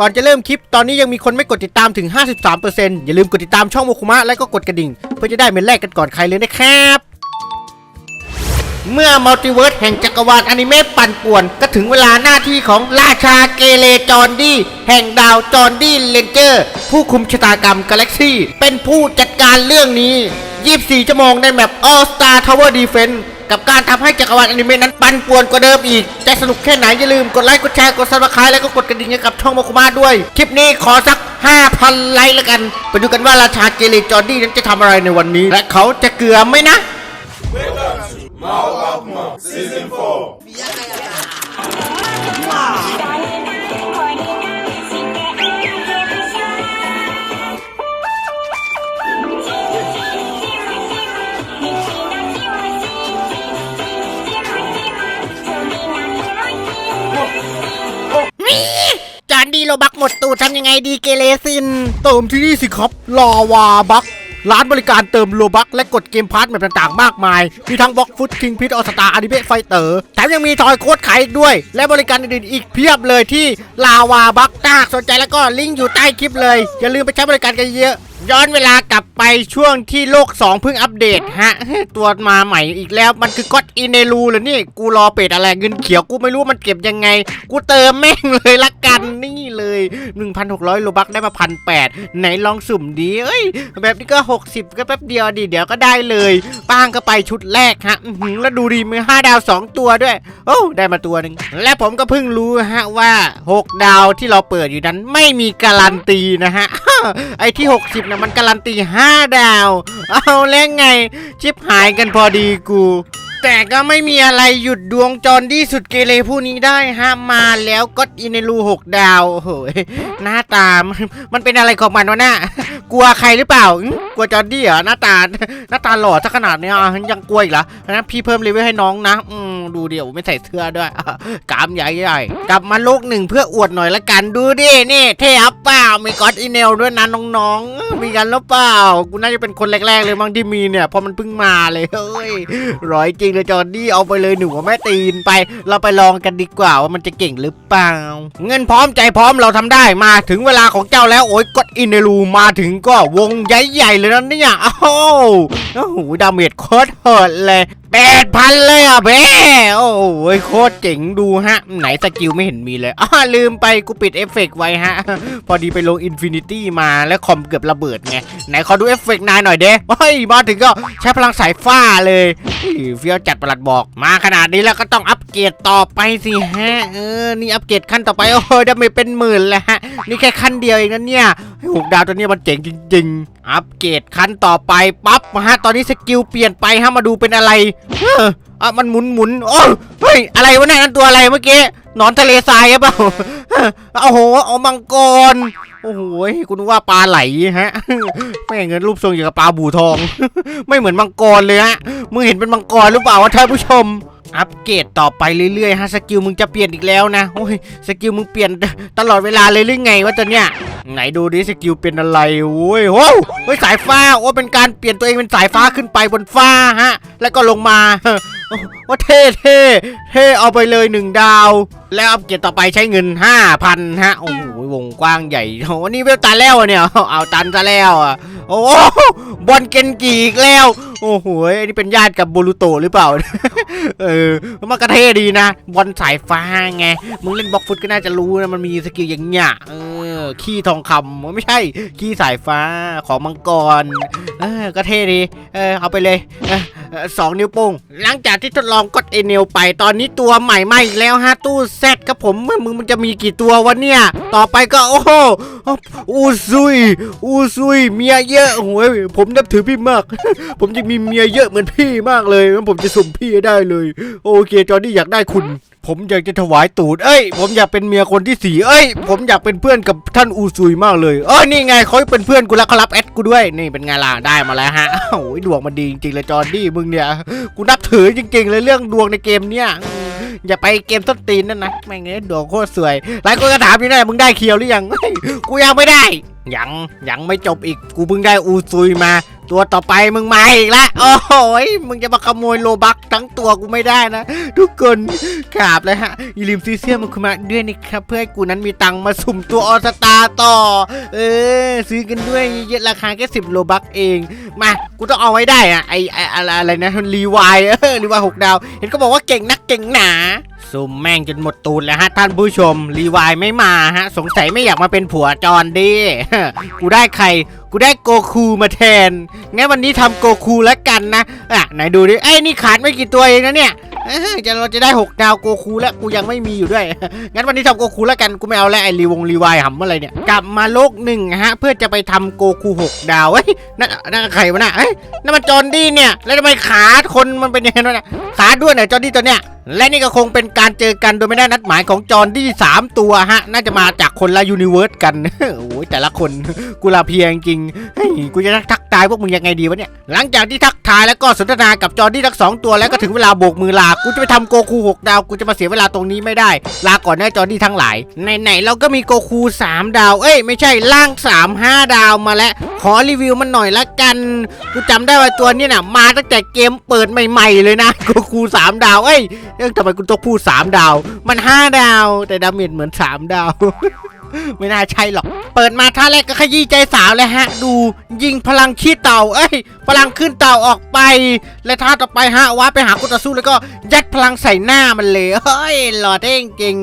ก่อนจะเริ่มคลิปตอนนี้ยังมีคนไม่กดติดตามถึง 53%อย่าลืมกดติดตามช่องโมคุมะและก็กดกระดิ่ง เพื่อจะได้เป็นแรกกันก่อนใครเลยนะครับ เมื่อมัลติเวิร์สแห่งจักรวาลอนิเมะปั่นป่วน ก็ถึงเวลาหน้าที่ของราชาเกเรจอนดี้ แห่งดาวจอนดี้เลนเจอร์ ผู้คุมชะตากรรมกาแล็กซี่ เป็นผู้จัดการเรื่องนี้ 24 ชั่วโมงในแมป All Star Tower Defense กับการทำให้จักรวาลอนิเมะนั้นปั่นป่วนกว่าเดิมอีก จะสนุกแค่ไหนอย่าลืมกดไลค์กดแชร์กดซับสไครต์แล้วก็กดกระดิ่งให้กับช่องโมคุมาด้วย คลิปนี้ขอสัก 5,000 ไลค์แล้วกัน ไปดูกันว่าราชาเกเรจอนดี้นั้นจะทำอะไรในวันนี้ และเขาจะเกลือไหมนะ จานดีโลบักหมดตูดทำยังไงดีเกเรซิน เติมที่นี่สิครับลาวาบักร้านบริการเติมโลบักและกดเกมพาร์ทแบบต่างๆ มากมาย มีทั้งบล็อกฟุตคิงพิทออสตาอนิเมะไฟเตอร์แถมยังมีทอยโค้ดขายอีกด้วย และบริการอื่นๆอีกเพียบเลยที่ลาวาบักถ้าหากสนใจแล้วก็ลิงก์อยู่ใต้คลิปเลย อย่าลืมไปใช้บริการกันเยอะย้อนเวลากลับไปช่วงที่โลก 2 เพิ่งอัปเดตฮะ ตัวมาใหม่อีกแล้วมันคือก็อดอินเนรูเหรอนี่ กูรอเป็ดอะไรเงินเขียวกูไม่รู้มันเก็บยังไง กูเติมแม่งเลยละกันนี่เลย 1,600 โลบักได้มาพันแไหนลองสุ่มดีเอ้ย แบบนี้ก็ 60 ก็แป๊บเดียวดิเดี๋ยวก็ได้เลยป้างก็ไปชุดแรกฮะอื้อหือแล้วดูดีมือ5ดาว 2 ตัวด้วย โอ้ได้มาตัวหนึ่งและผมก็เพิ่งรู้ฮะว่า 6 ดาวที่เราเปิดอยู่นั้นไม่มีการันตีนะฮะไอ้ที่ 60นะมันการันตี 5 ดาว เอาแล้วไง ชิบหายกันพอดีกู แต่ก็ไม่มีอะไรหยุดดวงจรที่สุดเกเรผู้นี้ได้ฮะมาแล้วก็อินในรูหกดาวโอ้โหหน้าตามันมันเป็นอะไรของมันวะน่ะกลัวใครหรือเปล่ากลัวจอร์ดี้เหรอหน้าตาหน้าตาหล่อซะขนาดนี้ยอะยังกลัวอีกเหรอนะพี่เพิ่มเลเวลให้น้องนะอืมดูเดี๋ยวไม่ใส่เสื้อด้วยก้ามใหญ่ๆกลับมาโลกหนึ่งเพื่ออวดหน่อยละกันดูดินี่เท่อัพเปล่ามีก็อดอีเนลด้วยนะน้องๆ มีกันหรือเปล่ากูน่าจะเป็นคนแรกๆเลยมั้งที่มีเนี่ยพราะมันเพิ่งมาเลยเฮ้ยร้อยจริงเลยจอร์ดี้เอาไปเลยหนูแม่ตีนไป เราไปลองกันดีกว่าว่ามันจะเก่งหรือเปล่า เงินพร้อมใจพร้อมเราทำได้มาถึงเวลาของเจ้าแล้วโอ้ยกดอินเนรูมาถึงก็วงใหญ่ๆเลยนะเนี่ยอ้าวโอ้โหดาเมจโคตรโหดเลยแปดพันเลยอะเบ้โอ้โหโคตรเจ๋งดูฮะ ไหนสกิลไม่เห็นมีเลยอ้าลืมไปกูปิดเอฟเฟกต์ไว้ฮะ พอดีไปลงอินฟินิตี้มาแล้วคอมเกือบระเบิดไง ไหนขอดูเอฟเฟกต์นายหน่อยเด้เฮ้ยมาถึงก็ใช้พลังสายฟ้าเลยเฮ้ยเฟี้ยวจัดประหลัดบอก มาขนาดนี้แล้วก็ต้องอัปเกรดต่อไปสิฮะ เออ นี่อัปเกรดขั้นต่อไป โอ้โหดาเมจเป็นหมื่นแล้วฮะ นี่แค่ขั้นเดียวเองนะเนี่ยไอ้หกดาวตัวนี้มันเจ๋งจริง ๆ อัปเกรดขั้นต่อไปปั๊บฮะ ตอนนี้สกิลเปลี่ยนไปฮะมาดูเป็นอะไรอออะมันหมุนหมุนโอ้เฮ้ยอะไรวะเนี่ยนั่นตัวอะไรเมื่อกี้นอนทะเลทรายหรือเปล่าโอ้โหเอามังกรโอ้โหคุณว่าปลาไหลฮะแม่เงินรูปทรงอย่างกับปลาบูทอง ไม่เหมือนมังกรเลยฮะมึงเห็นเป็นมังกรหรือเปล่าวะท่านผู้ชม อัปเกรดต่อไปเรื่อยๆฮะสกิลมึงจะเปลี่ยนอีกแล้วนะโอ้ยสกิลมึงเปลี่ยนตลอดเวลาเลยหรือไงวะตอนเนี้ยไหนดูดิสกิลเป็นอะไรโอ้ยโอ้ยเฮ้ยสายฟ้าโอ้เป็นการเปลี่ยนตัวเองเป็นสายฟ้าขึ้นไปบนฟ้าฮะ แล้วก็ลงมาว่าเท่เท่เท่เอาไปเลยหนึ่งดาว แล้วอัปเกรดต่อไปใช้เงิน5,000ฮะโอ้โหวงกว้างใหญ่โอ้โหนี่เวลตันแล้วอะเนี่ยเอาตันซะแล้วอะโอ้บอลเกนกีอีกแล้ว โอ้โหอันนี้เป็นญาติกับโบรูโตหรือเปล่า เออมันก็เท่ดีนะ บอลสายฟ้าไง มึงเล่นบล็อกฟุตก็น่าจะรู้นะ มันมีสกิลอย่างเงี้ย เออ ขี้ทองคำไม่ใช่ ขี้สายฟ้าของมังกร เออ ก็เท่ดี เออ เอาไปเลยสองนิ้วโป้ง หลังจากที่ทดลองกดเอเนลไป ตอนนี้ตัวใหม่มาอีกแล้วฮะตู้แซดครับผมมึงมึงมันจะมีกี่ตัววะเนี่ย ต่อไปก็โอ้โหอูซุยอูซุยเมียเยอะโอ้ยผมนับถือพี่มาก ผมจะมีเมียเยอะเหมือนพี่มากเลยงั้นผมจะสุ่มพี่ให้ได้เลย โอเค จอร์ดี้อยากได้คุณ ผมอยากจะถวายตูด เอ้ย ผมอยากเป็นเมียคนที่สี่เอ้ย ผมอยากเป็นเพื่อนกับท่านอูซุยมากเลย เอ้ยนี่ไงเขาเป็นเพื่อนกูแล้วเขารับแอดกูด้วย นี่เป็นไงล่ะได้มาแล้วฮะโอ้ยดวงมันดีจริงๆเลยจอร์ดี้มึงเนี่ย กูนับถือจริง ๆ เลยเรื่องดวงในเกมเนี่ยอย่าไปเกมต้นตีนนั่นนะแม่งเอ้ยดวงโคตรสวย หลายคนก็ถามอยู่นะมึงได้เคียวหรือยัง กูยังไม่ได้ ยังยังไม่จบอีก กูเพิ่งได้อูซุยมา ตัวต่อไปมึงมาอีกล้วโอ้โหยมึงจะมาขโมยโลบักทั้งตัวกูไม่ได้นะ ทุกคนกราบเลยฮะอย่าลืมซื้อเสื้อมันคุมาด้วยนะครับ เพื่อให้กูนั้นมีตังค์มาสุ่มตัวออสตาต่อ เออ ซื้อกันด้วยเยอะราคาแค่สิบโลบักเอง มากูต้องเอาไว้ได้อะไอไออะไรอะไรนะรีวายเออรีวายหกดาว เห็นก็บอกว่าเก่งนักเก่งหนา ซุ่มแม่งจนหมดตูดแล้วฮะท่านผู้ชม รีวายไม่มาฮะ สงสัยไม่อยากมาเป็นผัวจอนดิ กูได้ใคร กูได้โกคูมาแทน งั้นวันนี้ทำโกคูแล้วกันนะ อะ ไหนดูดิไอ้ยนี่ขาดไม่กี่ตัวเองนะเนี่ยจะเราจะได้ 6 ดาวโกคูแล้วกูยังไม่มีอยู่ด้วย งั้นวันนี้ทำโกคูแล้วกันกูไม่เอาแล้วไอรีวงรีวายหำอะไรเนี่ย กลับมาโลกหนึ่งฮะ เพื่อจะไปทำโกคู6 ดาวเฮ้ยนั่นนั่นใครวะน่ะเฮ้ยนั่นมันจอร์นดี้เนี่ย แล้วทำไมขาคนมันเป็นยังไงวะเนี่ยขาด้วนเนี่ยจอร์นดี้ตัวเนี้ย และนี่ก็คงเป็นการเจอกันโดยไม่ได้นัดหมายของจอร์นดี้สามตัวฮะ น่าจะมาจากคนละยูนิเวิร์สกัน โอ้ยแต่ละคนกูลาเพียงจริงเฮ้ยกูจะทักทายพวกมึงยังไงดีวะเนี่ย หลังจากที่ทักทายแล้วก็สนทนากับจอร์นดี้ทั้งสองตัวแล้วก็ถึงเวลาโบกมือลา กูจะไปทำโกคูหกดาว กูจะมาเสียเวลาตรงนี้ไม่ได้ ลาก่อนนะจอร์นดี้ทั้งหลาย ไหนๆเราก็มีโกคูสามดาว เอ้ยไม่ใช่ล่างสามห้าดาวมาแล้ว ขอรีวิวมันหน่อยละกัน กูจำได้ว่าตัวนี้น่ะมาตั้งแต่เกมเปิดใหม่ ๆ เลยนะ โกคูสามดาว เอ้ยเอ๊ะทำไมคุณต้องพูดสามดาว มันห้าดาว แต่ดาเมจเหมือนสามดาว ไม่น่าใช่หรอก เปิดมาท่าแรกก็ขยี้ใจสาวเลยฮะ ดูยิงพลังขี้เต่า เอ้ย พลังขึ้นเต่าออกไป และท่าต่อไปฮะว้าไปหากุตต่อสู้แล้วก็ยัดพลังใส่หน้ามันเลยเฮ้ยหล่อเท่งจริง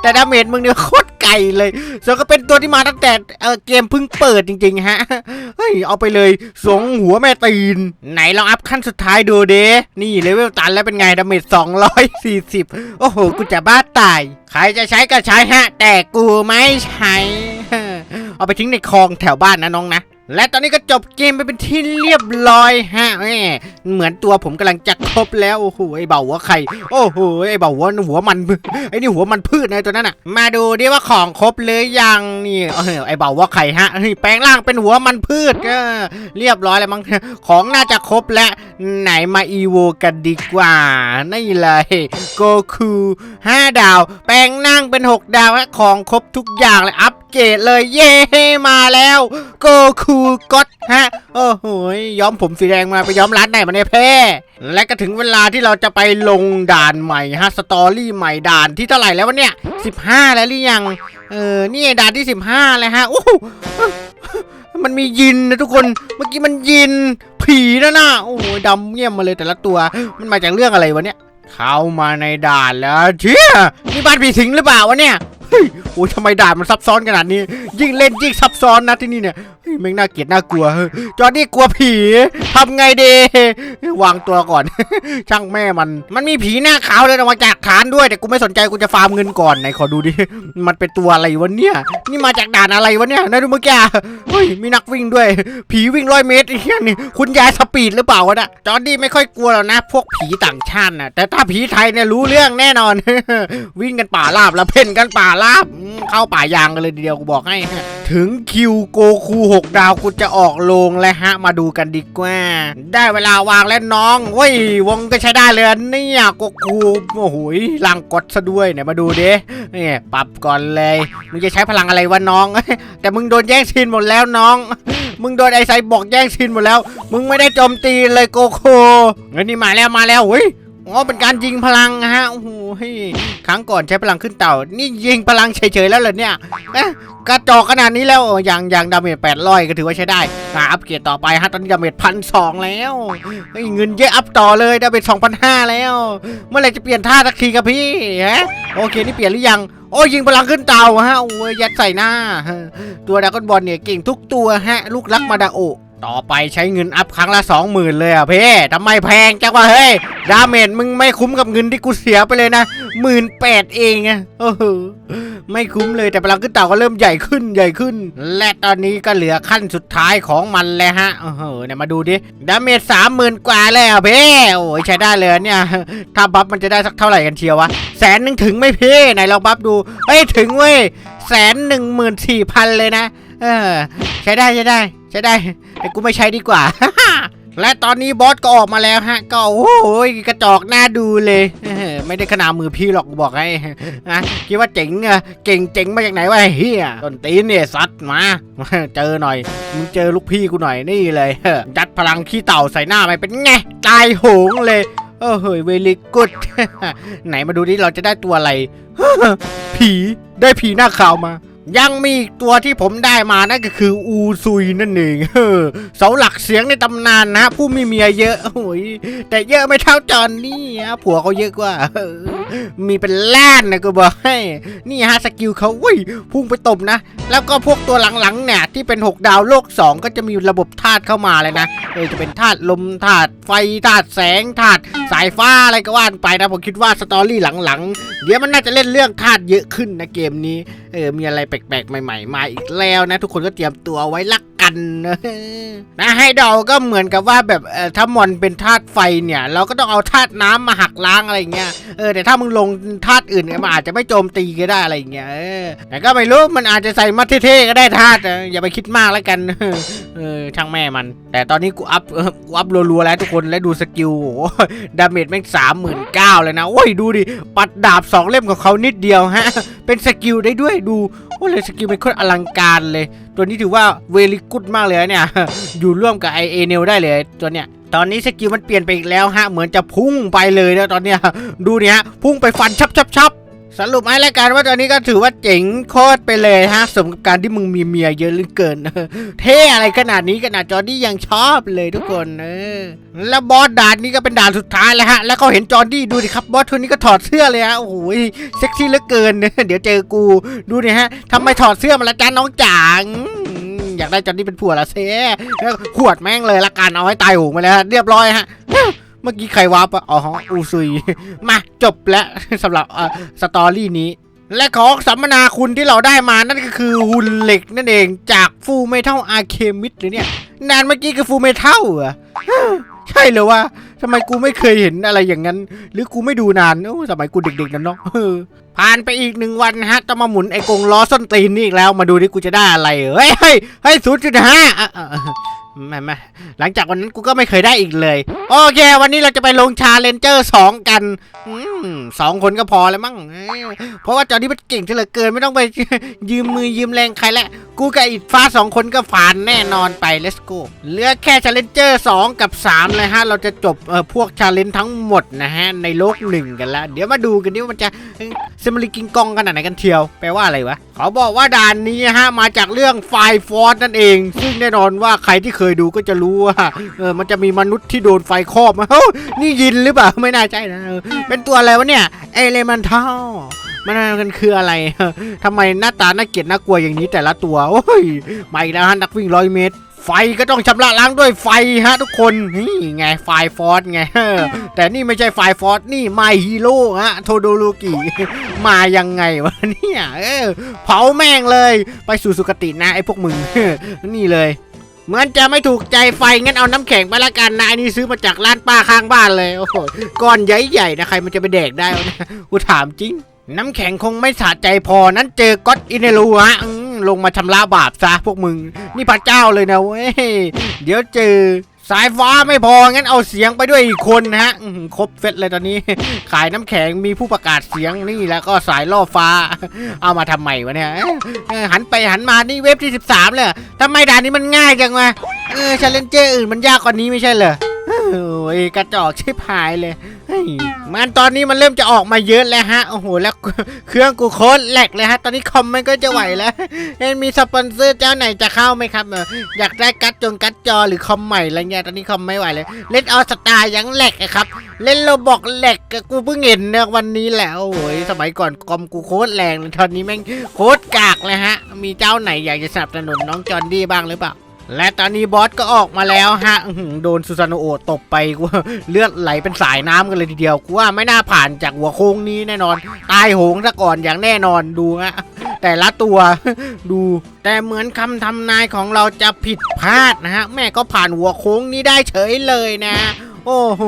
แต่ดาเมจมึงเนี่ยโคตรไกลเลยส่วนก็เป็นตัวที่มาตั้งแต่เออเกมเพิ่งเปิดจริงๆฮะเฮ้ยเอาไปเลยสงหัวแม่ตีน ไหนลองอัพขั้นสุดท้ายดูเด้นี่เลเวลตันแล้วเป็นไงดาเมจ240 โอ้โหกูจะบ้าตาย ใครจะใช้ก็ใช้ฮะ แต่กูไม่ใช้ เอาไปทิ้งในคลองแถวบ้านนะน้องนะ และตอนนี้ก็จบเกมไปเป็นที่เรียบร้อยฮะแหมเหมือนตัวผมกำลังจะครบแล้ว โอ้โห ไอเบาหัวไข่ โอ้โห ไอเบาหัวหัวมัน ไอนี่หัวมันพืชนะตัวนั้นอะ มาดูดิว่าของครบหรือยังนี่เออไอเบาหัวไข่ฮะ แปลงร่างเป็นหัวมันพืชก็เรียบร้อยแล้วมั้ง ของน่าจะครบแล้วไหนมาอีโวกันดีกว่า นี่เลยโกคู5ดาว แปลงนั่งเป็น 6 ดาวและของครบทุกอย่างเลยอัป เกรดเลยเย้มาแล้ว โกคูก็ตฮะ โอ้โหย้อมผมสีแดงมาไปย้อมร้านไหนมาเนี่ยแพ้และก็ถึงเวลาที่เราจะไปลงด่านใหม่ฮะสตอรี่ใหม่ด่านที่เท่าไหร่แล้ววะเนี่ย 15 แล้วหรือยัง เออนี่ด่านที่ 15 แล้วฮะโอ้โหมันมียินนะทุกคน เมื่อกี้มันยิน ผีนะน่ะโอ้โหดำเงียบมาเลยแต่ละตัว มันมาจากเรื่องอะไรวะเนี่ย เข้ามาในด่านแล้วเชี่ยนี่บ้านผีสิงหรือเปล่าวะเนี่ยเฮ้ย อ้ยทำไมด่านมันซับซ้อนขนาดนี้ ยิ่งเล่นยิ่งซับซ้อนนะที่นี่เนี่ยเฮ้ยแม่งน่าเกลียดน่ากลัวจอร์ดี้กลัวผีทำไงดีวางตัวก่อน ช่างแม่มัน มันมีผีหน้าขาวเลยออกมาจากฐานด้วย แต่กูไม่สนใจกูจะฟาร์มเงินก่อนไหนขอดูดิมันเป็นตัวอะไรวะเนี่ย นี่มาจากด่านอะไรวะเนี่ยนายดูเมื่อกี้เฮ้ยมีนักวิ่งด้วย ผีวิ่งร้อยเมตรไอ้เหี้ยนี่คุณยายสปีดหรือเปล่าวะนะจอร์ดี้ไม่ค่อยกลัวหรอกนะ พวกผีต่างชาตินะแต่ถ้าผีไทยเนี่ยรู้เรื่องแน่นอน วิ่งกันป่าราบแล้วเพ่นกันป่าราบอเข้าป่ายางกันเลยทีเดียวกูบอกให้ ถึงคิวโกคูหกดาวกูจะออกโรงแล้วฮะ มาดูกันดีกว่า ได้เวลาวางแล้วน้องเว้ยวงก็ใช้ได้เลยเนี่ยโกคูโอ้โหลังกดซะด้วยเนี่ยมาดูดิเนี่ยปรับก่อนเลยมึงจะใช้พลังอะไรวะน้อง แต่มึงโดนแย่งซีนหมดแล้วน้องมึงโดนไอไซบอกแย่งซีนหมดแล้ว มึงไม่ได้โจมตีเลยโกโคเฮ้ยนี่มาแล้วมาแล้วเฮ้ย อ๋อเป็นการยิงพลังฮะโอ้โหครั้งก่อนใช้พลังขึ้นเต่า นี่ยิงพลังเฉยๆแล้วเหรอเนี่ยกระจอกขนาดนี้แล้วอย่างอย่างดาเมจแปดร้อยก็ถือว่าใช้ได้อะอัปเกรดต่อไปฮะตอนนี้ดาเมจพันสองแล้วเฮ้เงินเยอะอัพต่อเลยดาเมจสองพันห้าแล้ว เมื่อไหรจะเปลี่ยนท่าสักทีครับพี่ฮะโอเคนี่เปลี่ยนหรือยังโอ้ยยิงพลังขึ้นเตาฮะโอ้ยยัดใส่หน้า ตัวดากอนบอลเนี่ยเก่งทุกตัวฮะ ลูกรักมาดาโอ ต่อไปใช้เงินอัพครั้งละสองหมื่นเลยอะเพ่ทำไมแพงจังวะเฮ้ย ดาเมจมึงไม่คุ้มกับเงินที่กูเสียไปเลยนะหมื่นแปดเองอะโอ้โหไม่คุ้มเลยแต่พลังขึ้นเต่าก็เริ่มใหญ่ขึ้นใหญ่ขึ้น และตอนนี้ก็เหลือขั้นสุดท้ายของมันแล้วฮะโอ้โหเนี่ยมาดูดิดาเมจสามหมื่นกว่าแล้วเพ่โอ้ยใช้ได้เลยเนี่ยถ้าบัฟมันจะได้สักเท่าไหร่กันเชียววะแสนหนึ่งถึงไม่เพ่ไหนลองบัฟดูเฮ้ยถึงเว้ยแสนหนึ่งหมื่นสี่พันเลยนะ เออ ใช้ได้ใช้ได้ ใช้ได้ แต่กูไม่ใช้ดีกว่า และตอนนี้บอสก็ออกมาแล้วฮะ ก็โอ้โหกระจอกหน้าดูเลยไม่ได้ขนาดมือพี่หรอกบอกให้อะคิดว่าเจ๋งอะเก่งเจ๋งมาจากไหนวะเฮียต้นตีนเนี่ยซัดมาเจอหน่อยมึงเจอลูกพี่กูหน่อยนี่เลยยัดพลังขี้เต่าใส่หน้าไปเป็นไงตายโหงเลยเออเฮ้ยเวลิกุดไหนมาดูดิเราจะได้ตัวอะไรผีได้ผีหน้าขาวมา ยังมีอีกตัวที่ผมได้มานั่นก็คืออูซุยนั่นเองเออเสาหลักเสียงในตำนานนะผู้มีเมียเยอะโอ้ยแต่เยอะไม่เท่าจอนนี่ฮะผัวเขาเยอะกว่ามีเป็นล้านนะก็บอกให้นี่ฮะสกิลเขาอุ้ยพุ่งไปตบนะ แล้วก็พวกตัวหลังๆเนี่ยที่เป็น 6 ดาวโลก 2 ก็จะมีระบบธาตุเข้ามาเลยนะเออจะเป็นธาตุลมธาตุไฟธาตุแสงธาตุสายฟ้าอะไรก็ว่านไปนะผมคิดว่าสตอรี่หลังๆ เดี๋ยวมันน่าจะเล่นเรื่องธาตุเยอะขึ้นนะเกมนี้เออมีอะไรแปลกๆใหม่ ๆ มาอีกแล้วนะ ทุกคนก็เตรียมตัวไว้ลัก กันนะให้เดาก็เหมือนกับว่าแบบเออถ้ามอนเป็นธาตุไฟเนี่ย เราก็ต้องเอาธาตุน้ำมาหักล้างอะไรเงี้ยเออแต่ถ้ามึงลงธาตุอื่นเนี่ยมันอาจจะไม่โจมตีก็ได้อะไรเงี้ยเออแต่ก็ไม่รู้มันอาจจะใส่มาเท่ๆก็ได้ธาตุอย่าไปคิดมากแล้วกันเออช่างแม่มัน แต่ตอนนี้กูอัพกูอัพรัวๆแล้วทุกคนแล้วดูสกิลโอ้โหดาเมจแม่งสามหมื่นเก้าเลยนะโอ้ยดูดิปัดดาบสองเล่มของเขานิดเดียวฮะ เป็นสกิลได้ด้วยดูโอ้เลยสกิลเป็นคตรอลังการเลย ตัวนี้ถือว่าเวลิกุดมากเลยเนี่ย อยู่ร่วมกับไอเอเนลได้เลยตัวเนี้ยตอนนี้สกิลมันเปลี่ยนไปอีกแล้วฮะ เหมือนจะพุ่งไปเลยนะตอนเนี้ย ดูเนี่ยพุ่งไปฟันชับชับชับ สรุปให้แล้วกันว่าตอนนี้ก็ถือว่าเจ๋งโคตรไปเลยฮะสมกับการที่มึงมีเมียเยอะเหลือเกิน เท่อะไรขนาดนี้ขนาดจอร์ดี้ยังชอบเลยทุกคนเออแล้วบอสด่านนี้ก็เป็นด่านสุดท้ายแล้วฮะ แล้วเขาเห็นจอร์ดี้ดูดิครับบอสคนนี้ก็ถอดเสื้อเลยฮะโอ้โหเซ็กซี่เหลือเกิน เดี๋ยวเจอกูดูดิฮะทำไมถอดเสื้อมาละจ้าน้องจ๋าอืมอยากได้จอร์ดี้เป็นผัวละเซ่ขวดแม่งเลยละกันเอาให้ตายหงไปแล้วฮะเรียบร้อยฮะ เมื่อกี้ใครวาร์ปอะอ๋ออูซุย มาจบแล้วสำหรับอ่อสตอรี่นี้ และของสัมมนาคุณที่เราได้มานั่นก็คือหุ่นเหล็กนั่นเองจากฟูเมทัลอาร์เคมิดหรือเนี่ย นานเมื่อกี้คือฟูเมทัลเหรอใช่เหรอวะทำไมกูไม่เคยเห็นอะไรอย่างนั้น หรือกูไม่ดูนานโอ้สมัยกูเด็กๆนั่นเนาะผ่านไปอีกหนึ่งวันฮะต้องมาหมุนไอ้กรงล้อส้นตีนนี่อีกแล้วมาดูดิกูจะได้อะไรเฮ้เฮ้ยเฮ้ยศูนย์จุดห้า ไม่ไม่หลังจากวันนั้นกูก็ไม่เคยได้อีกเลย โอเค วันนี้เราจะไปลงชาเลนเจอร์สองกันอสองคนก็พอแล้วมั้งเพราะว่าจอนี้มันเก่งเหลือเกินไม่ต้องไปยืมมือยืมแรงใครแล้วกูกับอิดฟ้าสองคนก็ผ่านแน่นอนไป let's go เหลือแค่ Challenger 2กับ3เลยฮะ เราจะจบเอ่อพวก Challenge ทั้งหมดนะฮะ ในโลกหนึ่งกันแล้ว เดี๋ยวมาดูกันดิว่ามันจะเซมลิกิงกองขนาดไหนกันเทียว แปลว่าอะไรวะเขาบอกว่าด่านนี้ฮะมาจากเรื่องไฟฟอร์นั่นเอง ซึ่งแน่นอนว่าใครที่เคยดูก็จะรู้ว่าเออมันจะมีมนุษย์ที่โดนไฟครอบมาเฮ้ยนี่ยินหรือเปล่าไม่น่าใช่นะเป็นตัวอะไรวะเนี่ยเอเลมันทัลมันมันคืออะไรทำไมหน้าตาน่าเกลียดน่ากลัวอย่างนี้แต่ละตัวโอ้ยมาอีกแล้วฮะนักวิ่งร้อยเมตร ไฟก็ต้องชำระล้างด้วยไฟฮะทุกคนนี่ไงไฟฟอสไงแต่นี่ไม่ใช่ไฟฟอสนี่ไมฮีโร่ฮะโทโดโรกิมายังไงวะเนี่ยเออเผาแม่งเลย ไปสู่สุคตินะไอ้พวกมึงนี่เลย เหมือนจะไม่ถูกใจไฟงั้นเอาน้ำแข็งไปละกันนะอันนี้ซื้อมาจากร้านป้าข้างบ้านเลยโอ้โหก้อนใหญ่ๆนะใครมันจะไปแดกได้วะเนี่ยกูถามจริง น้ำแข็งคงไม่สะใจพอนั้นเจอก็อตอินเนรูฮะลงมาชำระบาปซะพวกมึง นี่พระเจ้าเลยนะเว้ยเดี๋ยวเจอ สายฟ้าไม่พอ งั้นเอาเสียงไปด้วยอีกคนนะฮะครบเฟสเลยตอนนี้ ขายน้ำแข็งมีผู้ประกาศเสียงนี่แล้วก็สายล่อฟ้า เอามาทำไมวะเนี่ยหันไปหันมานี่เว็บที่ 13 เลยทำไมด่านนี้มันง่ายจังวะเออชาเลนเจอร์อื่นมันยากกว่านี้ไม่ใช่เหรอ โอ้ยกระจอกชิบหายเลยมันตอนนี้มันเริ่มจะออกมาเยอะแล้วฮะโอ้โหแล้วเครื่องกูโคตรแหลกเลยฮะ ตอนนี้คอมมันก็จะไหวแล้วเอ็นมีสปอนเซอร์เจ้าไหนจะเข้าไหมครับอยากได้กัดจงกัดจอหรือคอมใหม่อะไรเงี้ยตอนนี้คอมไม่ไหวเลย เล่นออสตายังแหลกครับ เล่นโลบอกแหลกกูเพิ่งเห็นเนี่ยวันนี้แหละโอ้ยสมัยก่อนคอมกูโคตรแรงเลยตอนนี้แม่งโคตรกากเลยฮะ มีเจ้าไหนอยากจะสนับสนุนน้องจอนดี้บ้างหรือเปล่า และตอนนี้บอสก็ออกมาแล้วฮะโดนซูซานโอตบไปกูเลือดไหลเป็นสายน้ำกันเลยทีเดียวกูว่าไม่น่าผ่านจากหัวโค้งนี้แน่นอน ตายโหงซะก่อนอย่างแน่นอนดูฮะแต่ละตัวดู แต่เหมือนคำทำนายของเราจะผิดพลาดนะฮะ แม่ก็ผ่านหัวโค้งนี้ได้เฉยเลยนะ โอ้โห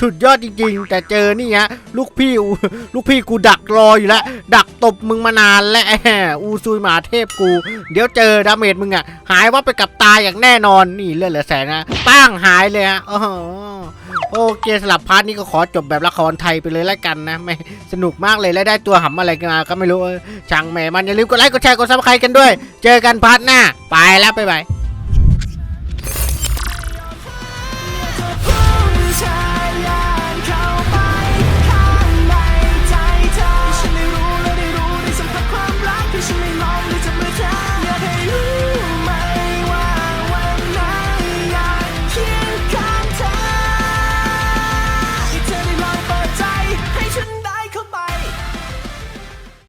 สุดยอดจริงๆ แต่เจอนี่ฮะลูกพี่อูลูกพี่กูดักรออยู่แล้วดักตบมึงมานานแล้วอูซุยหมาเทพกู เดี๋ยวเจอดาเมจมึงอะหายว่าไปกับตายอย่างแน่นอนนี่เลือดเหลือแสนนะป้งหายเลยฮะโอ้โหโอเคสลับพาร์ทนี้ก็ขอจบแบบละครไทยไปเลยแล้วกันนะไม่สนุกมากเลยและได้ตัวหำอะไรกันมาก็ไม่รู้ช่างแหม่มันอย่าลืมกดไลค์กดแชร์กดซับสไครต์กันด้วย เจอกันพาร์ทหน้า ไปแล้วบ๊ายบาย